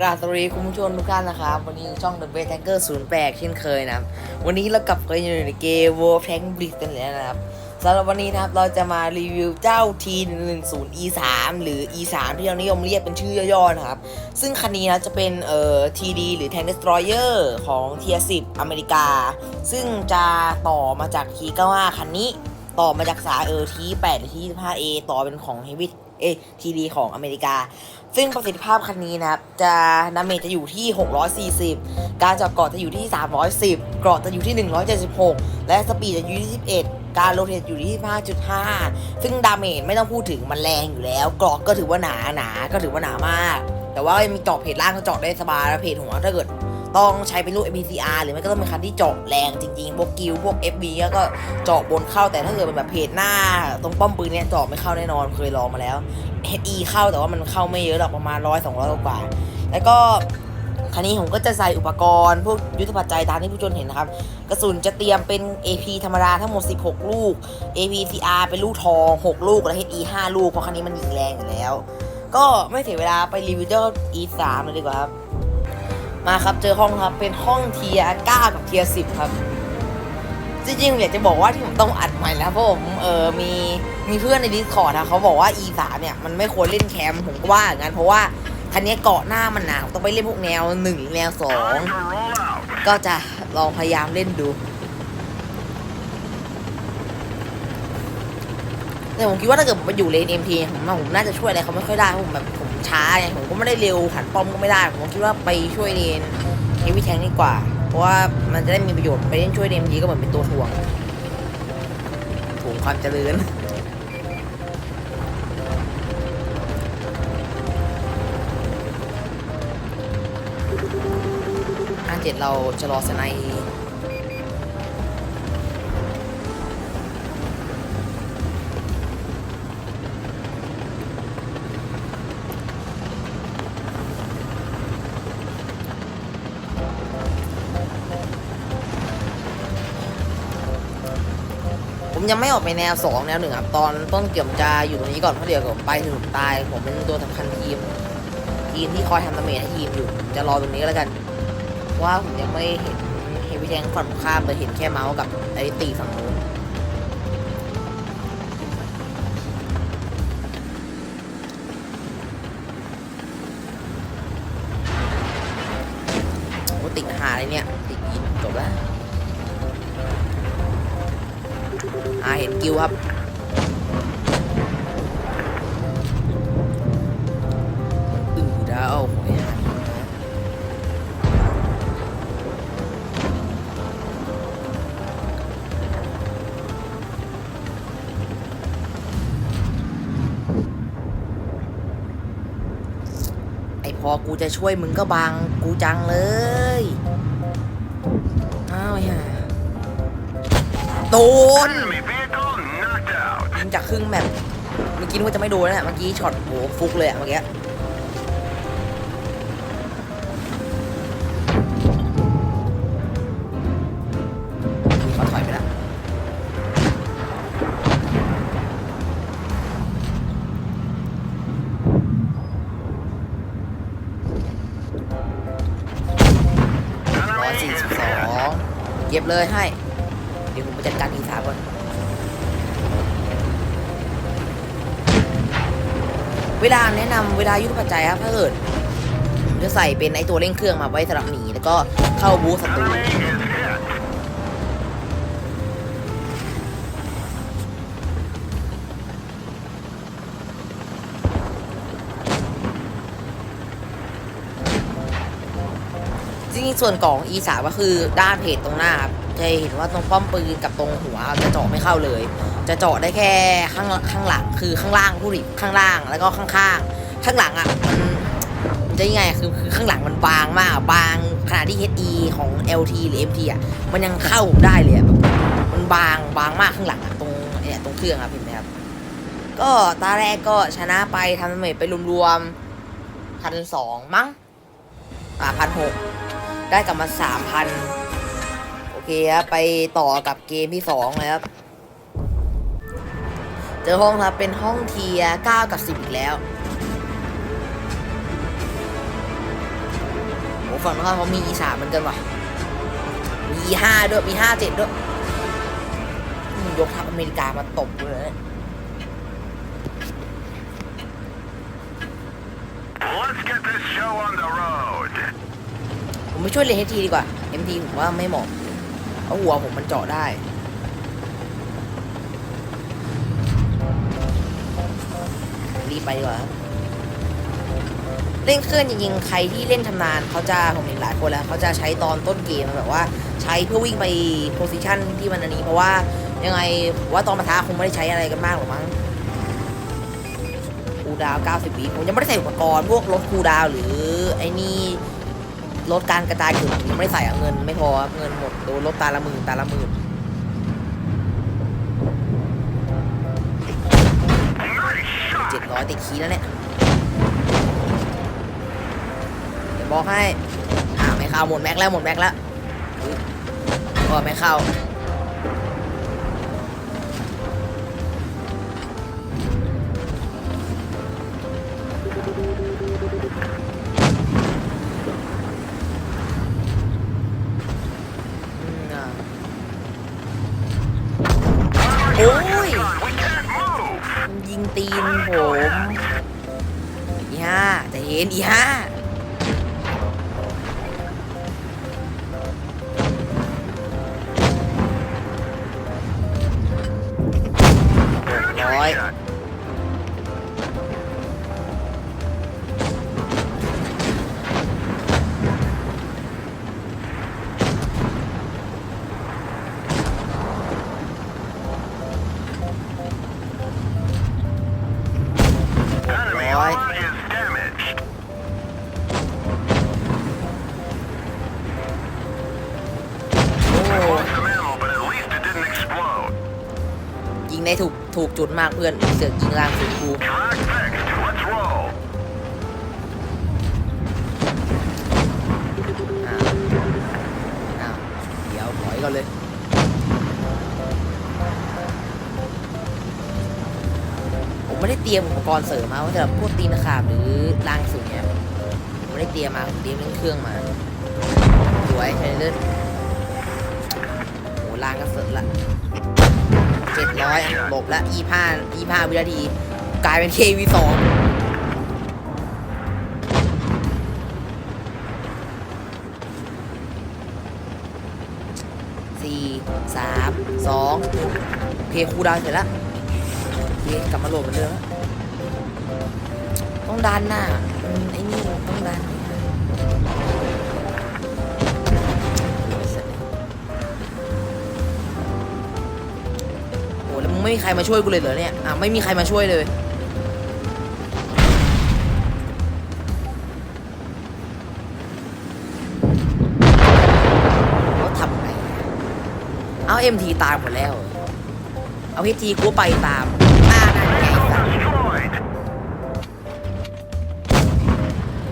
กราบสวัสดีคุณผู้ชมทุกท่านนะครับ วันนี้อยู่ช่อง The Best Tanker 08 เช่นเคยนะครับ วันนี้เรากลับกันอยู่ในเกม World Tank Blitz กันแล้วนะครับสำหรับวันนี้นะครับเราจะมารีวิวเจ้า T110E3 หรือ E3 ที่เรานิยมเรียกเป็นชื่อย่อๆนะครับ ซึ่งคันนี้นะจะเป็นเอ่อ TD หรือ Tank Destroyer ของ Tier 10อเมริกา ซึ่งจะต่อมาจาก T95 คันนี้ ต่อมาจากสายเออ T8 หรือ T25A ต่อเป็นของ Heavy เอ TD ของอเมริกา ซึ่งประสิทธิภาพคันนี้นะครับจะดาเมจจะอยู่ที่ 640 การจับเกราะจะอยู่ที่ 310 เกราะจะอยู่ที่ 176 และสปีดจะอยู่ที่ 11 การโรเทตอยู่ที่ 5.5 ซึ่งดาเมจไม่ต้องพูดถึงมันแรงอยู่แล้ว เกราะก็ถือว่าหนาหนาก็ถือว่าหนามาก แต่ว่ามีเจาะเพจล่างก็เจาะได้สบายแล้วเพจหัวถ้าเกิด ต้องใช้เป็นลูก MPCR หรือไม่ก็ต้องเป็นคันที่เจาะแรงจริงๆ พวกกิลพวก FB ก็เจาะบนเข้าแต่ถ้าเกิดเป็นแบบเพจหน้า ตรงป้อมปืนเนี่ยเจาะไม่เข้าแน่นอนเคยลองมาแล้ว HE เข้าแต่ว่ามันเข้าไม่เยอะหรอกประมาณร้อยสองร้อยกว่า แล้วก็คันนี้ผมก็จะใส่อุปกรณ์พวกยุทธปัจจัยตามที่ผู้ชมเห็นนะครับ กระสุนจะเตรียมเป็น AP ธรรมดาทั้งหมด 16 ลูก APCR เป็นลูกทอง 6 ลูก และ HE 5 ลูก เพราะคันนี้มันยิงแรงอยู่แล้ว ก็ไม่เสียเวลาไปรีวิวเจ้า E3 เลยดีกว่าครับ มาครับเจอห้องครับเป็นห้องเทียร์9กับเทียร์10ครับ จริงๆอยากจะบอกว่าที่ผมต้องอัดใหม่แล้วเพราะผมเออมีมีเพื่อนใน Discord นะเขาบอกว่า E3 เนี่ยมันไม่ควรเล่นแคมผมก็ว่าอย่างนั้นเพราะว่าคันนี้เกาะหน้ามันหนาวต้องไปเล่นพวกแนว1แนว2ก็จะลองพยายามเล่นดูแต่ผมคิดว่าถ้าเกิดผมไปอยู่เลนเอ็มทีผมว่าผมน่าจะช่วยอะไรเขาไม่ค่อยได้เพราะผมแบบผม ช้าไงผมก็ไม่ได้เร็วหันป้อมก็ไม่ได้ ผมคิดว่าไปช่วยเลนเฮฟวี่แทงดีกว่า เพราะว่ามันจะได้มีประโยชน์ไปเล่นช่วยเลนทีก็เหมือนเป็นตัวถ่วงถ่วงความเจริญห้าเจ็ดเราจะรอสไน ผมยังไม่ออกไปแนวสองแนวหนึ่งครับ ตอนต้นเกี่ยมจะอยู่ตรงนี้ก่อนเพราะเดี๋ยวผมไปถึงผมตาย ผมเป็นตัวสำคัญทีม ทีมที่คอยทำดาเมจให้ทีมอยู่ผมจะรอตรงนี้ก็แล้วกัน ว่าผมยังไม่เห็นเฮฟวี่แทงฝั่งข้ามเลยเห็นแค่เมาส์กับไอ้ตีฝั่งนู้นติดหาอะไรเนี่ยาเห็นกิวครับ อือดาวโอ้ยไอพอกูจะช่วยมึงก็บังกูจังเลยอ้าวไอ้ห่าโดน จากครึ่งแบบเมื่อกี้นึกว่าจะไม่โดนแล้วนะเมื่อกี้ช็อตโหฟุกเลยอะเมื่อกี้เขาถอยไปแล้วร้อยสี่สิบสองเก็บเลยให้ เดี๋ยวผมไปจัดการทีสามก่อน เวลาแนะนำเวลายุทธปัจจัยครับถ้าเกิดผมจะใส่เป็นไอตัวเร่งเครื่องมาไว้สำหรับหนีแล้วก็เข้าบูสตูจริงๆส่วนกล่อง E 3 ก็คือด้านเพจตรงหน้าครับ จะเห็นว่าตรงป้อมปืนกับตรงหัวจะเจาะไม่เข้าเลย จะเจาะได้แค่ข้างข้างหลังคือข้างล่างผู้ดิข้างล่างแล้วก็ข้างๆข้างหลังอะมันจะยังไงคือคือข้างหลังมันบางมากบางขนาดที่ HE ของ LT หรือ MT อะมันยังเข้าได้เลยแบบมันบางบางมากข้างหลังอะตรงเนี่ยตรงเครื่องครับเห็นไหมครับก็ตาแรกก็ชนะไปทำเมจไปรวมๆพันสองมั้งอ่าพันหกได้กลับมาสามพัน เคครับไปต่อกับเกมที่สองเลยครับ เจอห้องครับเป็นห้องเทียร์9กับ10อีกแล้วฝั่งนู้นเขามี E3 เหมือนกันว่ะ มี E5 ด้วยมี57ด้วยอืมยกทัพอเมริกามาตบกูเลยนะ Let's get this show on the road. ผมไม่ช่วยเลย HT ดีกว่า MT ผมว่าไม่เหมาะ เพราะหัวผมมันเจาะได้รีบไปดีกว่าครับเล่นเครื่องจริงๆ ใครที่เล่นชำนาญเขาจะผมเห็นหลายคนแล้วเขาจะใช้ตอนต้นเกมแบบว่า ใช้เพื่อวิ่งไปโพซิชันที่มันอันนี้ เพราะว่ายังไงว่าตอนมาท้าคงไม่ได้ใช้อะไรกันมากหรอกมั้งคูดาว 90วิผมยังไม่ได้ใส่อุปกรณ์พวกลดคูดาวหรือไอ้นี่ ลดการกระจายถึงยังไม่ใส่อะเงิน ไม่พอเงินหมดโดนลดตาละหมื่นตาละหมื่นเจ็ดร้อยติดคีแล้วเนี่ยเดี๋ยวบอกให้อ่าไม่เข้าหมดแม็กแล้วหมดแม็กแล้วก็ไม่เข้า นอีห้าร้อย Shot. ร้อย งได้ถูกถูกจุดมากเพื่อนเสือกยิงล่างสุดกู Track fixed. Let's roll. อ้าวอ้าวเดี๋ยวถอยก่อนเลยผมไม่ได้เตรียมอุปกรณ์เสริมมาว่าจะพวกตีนขาบหรือล่างสุดเนี่ยผมไม่ได้เตรียมมาผมเตรียมเรื่องเครื่องมาสวยใช่เลยโหล่างก็เสร็จละ เจ็ดร้อยหลบละยี่ห้ายี่ห้าวินาที กลายเป็น KV สองสี่สามสองโอเคคูดาวเสร็จแล้วโอเคกลับมาโหลดเหมือนเดิมต้องดันน่ะไอ้นี่ต้องดัน ไม่มีใครมาช่วยกูเลยเหรอเนี่ยอะไม่มีใครมาช่วยเลยเขาทำไงเอาเอ็มทีตามหมดแล้ว เอาพีทีกูไปตามอ่านั่นไงสัตว์ Destroyed.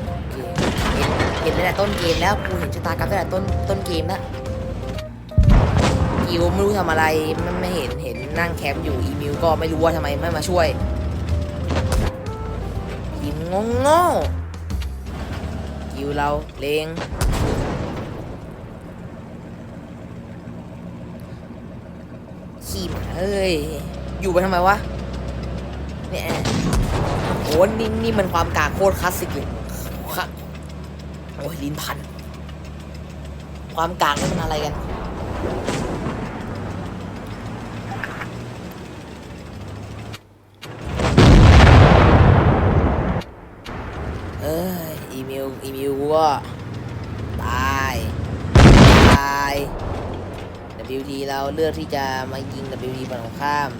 โอเคเห็นเห็นตั้งแต่ต้นเกมแล้วกูเห็นชะตากรรมตั้งแต่ต้นต้นเกมแล้ว กิวไม่รู้ทำอะไรไม่ไม่เห็นเห็นนั่งแคมป์อยู่อีมิวก็ไม่รู้ว่าทำไมไม่มาช่วยทีมงงโง่ๆกิวเราเลงขี้หมาเอ้ยอยู่ไปทำไมวะเนี่ยโอ้นี่นี่มันความกากโคตรคลาสสิกเลยค่ะโอ้ยลิ้นพัน ความกากนี่มันอะไรกัน เอ้ย อีเมลอีเมลกูก็ตายตาย WT เราเลือกที่จะมายิง WT ฝั่งตรงข้าม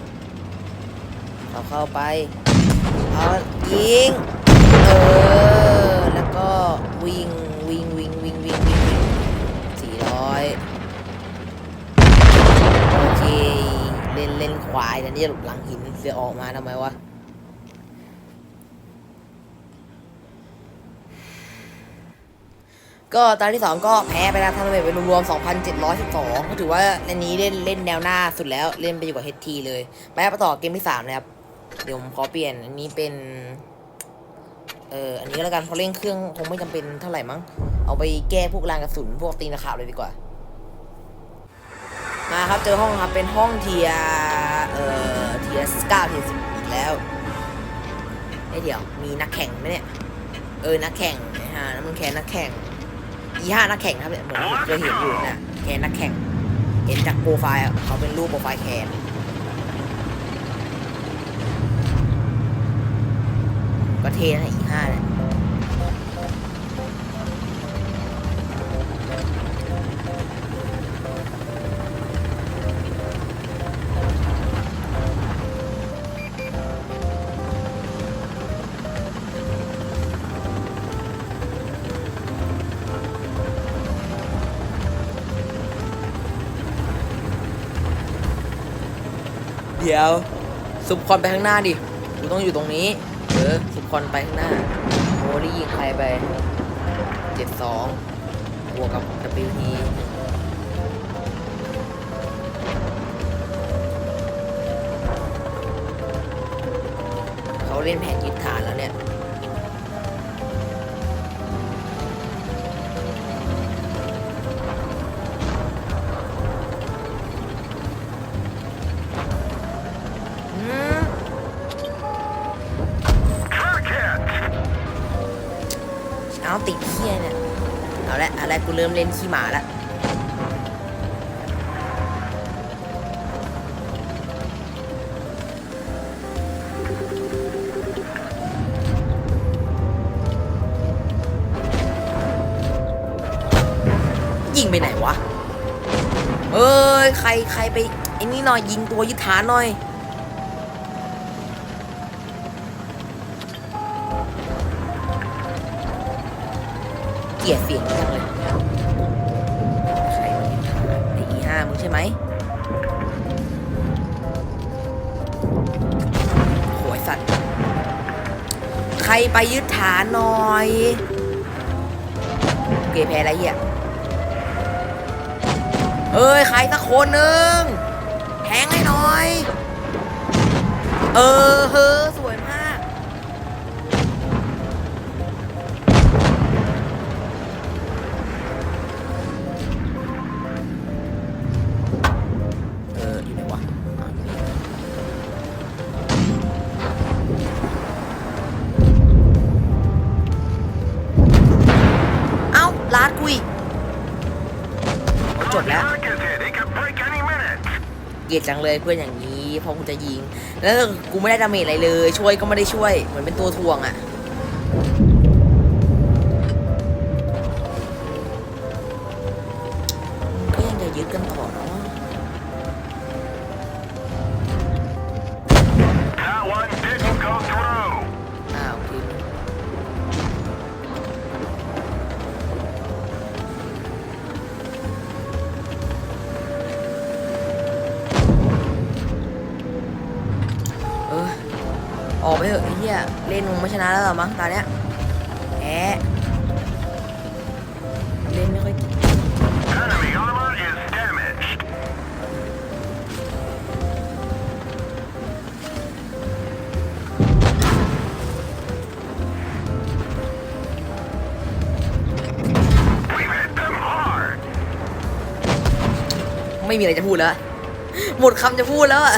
เราเข้าไปเอายิงเออแล้วก็วิ่งวิ่งวิ่งวิ่งวิ่งวิ่งสี่ร้อยโอเคเล่นเล่นควายแต่นี่หลบหลังหินเสือออกมาทำไมวะ ก็ตอนที่ 2 ก็แพ้ไปแล้วทั้งระเบิดเป็นรวมๆ2,712 ก็ถือว่าเล่นนี้เล่นเล่นแนวหน้าสุดแล้วเล่นไปอยู่กับ HT เลยไปต่อเกมที่3นะครับ เดี๋ยวผมขอเปลี่ยนอันนี้เป็นเอออันนี้แล้วกันเพราะเร่งเครื่องคงไม่จำเป็นเท่าไหร่มั้ง เอาไปแก้พวกรางกระสุนพวกตีนข่าบเลยดีกว่า มาครับเจอห้องครับเป็นห้องเทียเอ่อเทียสก้าเทียสิบอีกแล้วไอเดี๋ยวมีนักแข่งไหมเนี่ย เออนักแข่งนะฮะน้ำมันแคนนักแข่ง อีห้านักแข่งนะครับเนี่ยเหมือนผมเคยเห็นอยู่นะแคนนักแข่ง เห็นจากโปรไฟล์อะเขาเป็นรูปโปรไฟล์แคนก็เท่นะอีห้าเนี่ย ซุปคอนไปข้างหน้าดิ กูต้องอยู่ตรงนี้ เออ ซุปคอนไปข้างหน้าโมลี่ยิงใครไปเจ็ดสองบวกกับ WT เขาเล่นแผนยึดฐานแล้วเนี่ย กูเริ่มเล่นขี้หมาละยิงไปไหนวะ เอ้ย ใครใครไปไอ้นี่หน่อยยิงตัวยึดฐานหน่อยเกลียดเสียงจังเลย ใช่ไหมโหยสัตว์ ใครไปยึดฐานหน่อย เกยแพ้อะไรเหี้ยเอ้ย ใครสักคนหนึ่งแทงให้หน่อย เออเฮ้อ จบแล้วเกลียดจังเลยเพื่อนอย่างนี้พอกูจะยิง แล้วกูไม่ได้ดาเมจอะไรเลย ช่วยก็ไม่ได้ช่วย เหมือนเป็นตัวทวงอะ่ะ ออกไปเถอะไอ้เหี้ยเล่นมึงไม่ชนะแล้วเหรอมั้งตอนเนี้ยแอะเล่นไม่ค่อยเก่ง Enemy armor is damaged. 'We've hit them hard. ไม่มีอะไรจะพูดแล้วอะหมดคำจะพูดแล้วอะ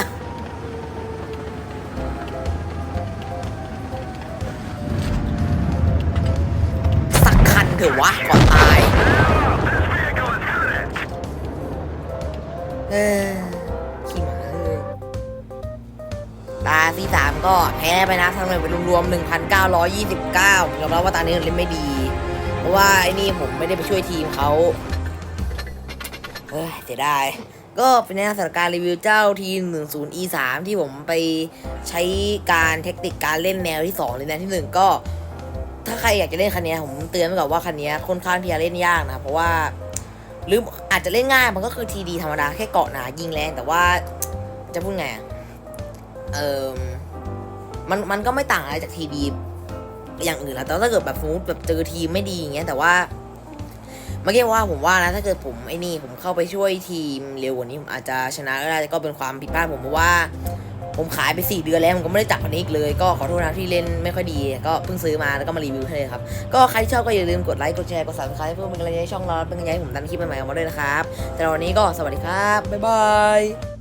ถอะวะก่อนตายเออขี้หมาเลยตาที่สามก็แพ้ไปนะทั้งหมดเป็นรวมๆ1,929ยอมรับว่าตานี้เล่นไม่ดี เพราะว่าไอ้นี่ผมไม่ได้ไปช่วยทีมเขาเฮ้ยเสียดายก็เป็นแนสถานการณ์รีวิวเจ้าทีม10 e 3ที่ผมไปใช้การเทคนิคการเล่นแนวที่2หรือแนวที่ 1 ก็ ถ้าใครอยากจะเล่นคันนี้ผมเตือนไว้ก่อนว่าคันนี้ค่อนข้างที่จะเล่นยากนะเพราะว่าหรืออาจจะเล่นง่ายมันก็คือทีดีธรรมดาแค่เกาะหนายิงแรงแต่ว่าจะพูดไงเออมันมันก็ไม่ต่างอะไรจากทีดีอย่างอื่นแล้วแต่ถ้าเกิดแบบสมมติแบบเจอทีมไม่ดีอย่างเงี้ยแต่ว่าเมื่อกี้ว่าผมว่านะถ้าเกิดผมไอ้นี่ผมเข้าไปช่วยทีมเร็วกว่านี้ผมอาจจะชนะก็ได้ก็เป็นความผิดพลาดผมเพราะว่า ผมขายไป 4 เดือนแล้วผมก็ไม่ได้จับคันนี้อีกเลย ก็ขอโทษนะที่เล่นไม่ค่อยดี ก็เพิ่งซื้อมาแล้วก็มารีวิวให้เลยครับ ก็ใครชอบก็อย่าลืมกดไลค์ กดแชร์ กดสับสไครต์เพื่อเป็นกำลังใจให้ช่องเราเป็นกำลังใจให้ผมดันคลิปใหม่ๆออกมาด้วยนะครับ แต่วันนี้ก็สวัสดีครับ บ๊ายบาย